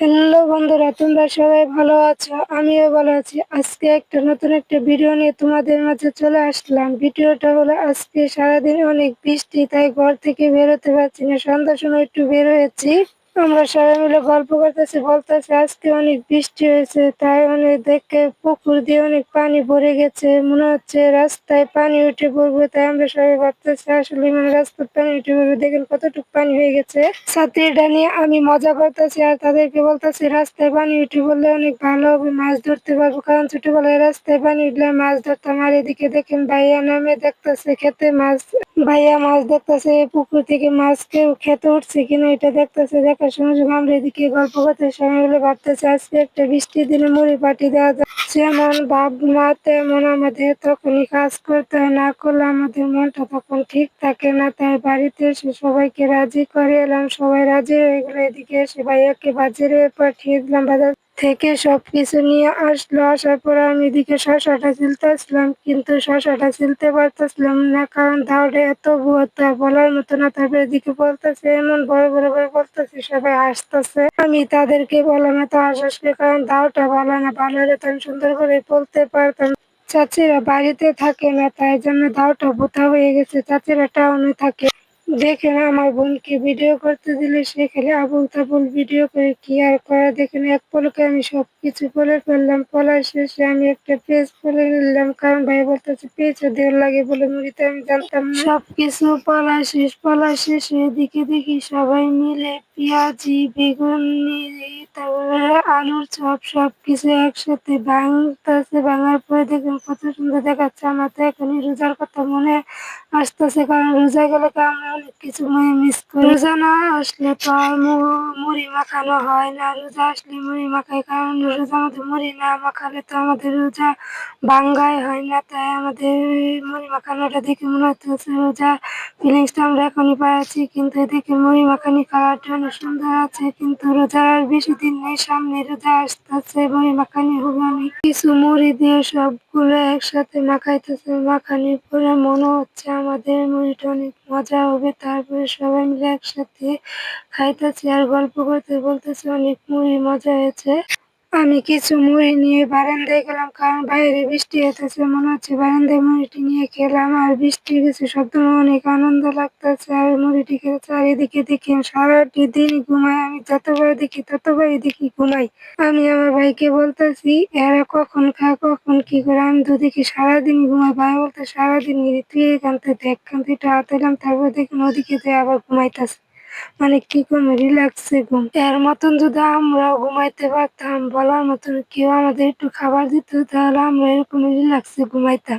Hello বন্ধুরা, তোমরা সবাই ভালো আছো? আমিও ভালো আছি। আজকে একটা নতুন একটা ভিডিও নিয়ে তোমাদের মাঝে চলে আসলাম। ভিডিওটা হলো, আজকে সারাদিন অনেক বৃষ্টি, তাই ঘর থেকে বেরোতে পারছি না। সন্ধ্যার সময় একটু বের হয়েছি। আমরা সবাই মিলে গল্প করতেছি, বলতেছি, আজকে অনেক বৃষ্টি হয়েছে, তাই অনেক দেখে পুকুর দিয়ে অনেক পানি ভরে গেছে। মনে হচ্ছে রাস্তায় পানি উঠে পড়বে, তাই আমরা সবাই ভাবতেছি, আসলে মানে রাস্তায় পানি উঠে পড়বে। দেখেন কতটুকু পানি হয়ে গেছে। ছাত্রীটা নিয়ে আমি মজা করতেছি আর তাদেরকে বলতেছি, রাস্তায় পানি উঠে পড়লে অনেক ভালো হবে, মাছ ধরতে পারব। কারণ ছোটবেলায় রাস্তায় পানি উঠলে মাছ ধরতাম। আর এদিকে দেখেন ভাইয়া নামে দেখতেছে, খেতে মাছ ভাইয়া মাছ দেখতেছে, পুকুর থেকে মাছ কেউ খেতে উঠছে কিনা এটা দেখতেছে দেখার সঙ্গে সঙ্গে আমরা এদিকে গল্প করতে সময় হলে ভাবতেছে, আজকে একটা বৃষ্টির দিনে মুড়ি পাটি দেওয়া যায় যেমন ভাবনা তেমন আমাদের তখনই কাজ করতে হয়, না করলে আমাদের মনটা তখন ঠিক থাকে না। তাই বাড়িতে এসে সবাইকে রাজি করে এলাম, সবাই রাজি হয়ে গেলে, এদিকে এসে ভাইয়াকে বাজারে পাঠিয়ে দিলাম বাজার। থেকে সবকিছু নিয়ে আসলো। আসার পর আমি এদিকে শশাটা ছিলতে আসলাম, কিন্তু শশাটা ছিলতে পারতেছিলাম না, কারণ দাওটা এত তা বলার মতো না, তারপরে এদিকে বলতেছে, এমন বড় বড় করে বলতেছে, সবাই আসতেছে আমি তাদেরকে বললাম, এত হাসাসকে কারণ দাওটা ভালো না, ভালো হলে তো আমি সুন্দর করে বলতে পারতাম। চাচিরা বাড়িতে থাকে না, তাই জন্য দাওটা বোতা হয়ে গেছে, চাচিরা টাউনে থাকে। দেখেন আমার বোনকে ভিডিও করতে দিলে সে খেলে আবুল তাবুল ভিডিও করে কি আর করা? দেখেন এক পলকে আমি সব কিছু বলে ফেললাম পলার শেষে আমি একটা পেজ বলে নিলাম, কারণ ভাই বলতেছে পেজও দেওয়ার লাগে বলে মুড়িতে আমি জানতাম সব কিছু পলা শেষ পলা শেষে এদিকে দেখি সবাই মিলে পেঁয়াজি বেগুনি তারপরে আলুর চপ সব কিছু একসাথে ভাঙতেছে ভাঙার পরে দেখুন কত সুন্দর দেখাচ্ছে। আমার তো এখনই রোজার কথা মনে আসতেছে, কারণ রোজা গেলে আমরা অনেক কিছু মনে মিস করি। রোজা না আসলে তো আর মুড়ি মাখানো হয় না। রোজা আসলে মুড়ি মাখাই কারণ রোজা আমাদের মুড়ি না মাখালে তো আমাদের রোজা বাঙ্গাই হয় না। তাই আমাদের মুড়ি মাখানোটা দেখে মনে হচ্ছে রোজা ফিলিংসটা আমরা এখনই পাচ্ছি কিন্তু এদিকে মুড়ি মাখানি কালারটা অনেক সুন্দর আছে, কিন্তু রোজার আর বেশি দিন নেই। সামনে রোজা আসতেছে মুড়ি মাখানি হবে আমি। কিছু মুড়ি দিয়ে সবগুলো একসাথে মাখাইতেছে। মাখানির পরে মনে হচ্ছে আমাদের মুড়িটা অনেক মজা হবে। তারপরে সবাই মিলে একসাথে খাইতেছি আর গল্প করতে বলতেছে, অনেক মুড়ি মজা হয়েছে। আমি কিছু মুড়ি নিয়ে বারান্দায় গেলাম, কারণ বাইরে বৃষ্টি হতেছে মনে হচ্ছে বারান্দায় মুড়িটি নিয়ে খেলাম, আর বৃষ্টি গেছে সব অনেক আনন্দ লাগতেছে, আর মুড়িটি খেয়েছে চারিদিকে দেখি সারাটি দিন ঘুমাই আমি যতবার দেখি ততবারই দেখি ঘুমাই। আমি আমার ভাইকে বলতেছি, এরা কখন খা, কখন কি করে? আমি তো দেখি সারাদিন ঘুমাই ভাই বলতে সারাদিন তুই এখানতে দেখ কান্তি হাত তারপর দেখুন ওদিকে আবার ঘুমাইতেছে। মানে কি কম রিল্যাক্সে ঘুম। এর মতন যদি আমরা ঘুমাইতে পারতাম, বলার মতন কেউ আমাদের একটু খাবার দিত, তাহলে আমরা এরকম রিল্যাক্সে ঘুমাইতাম।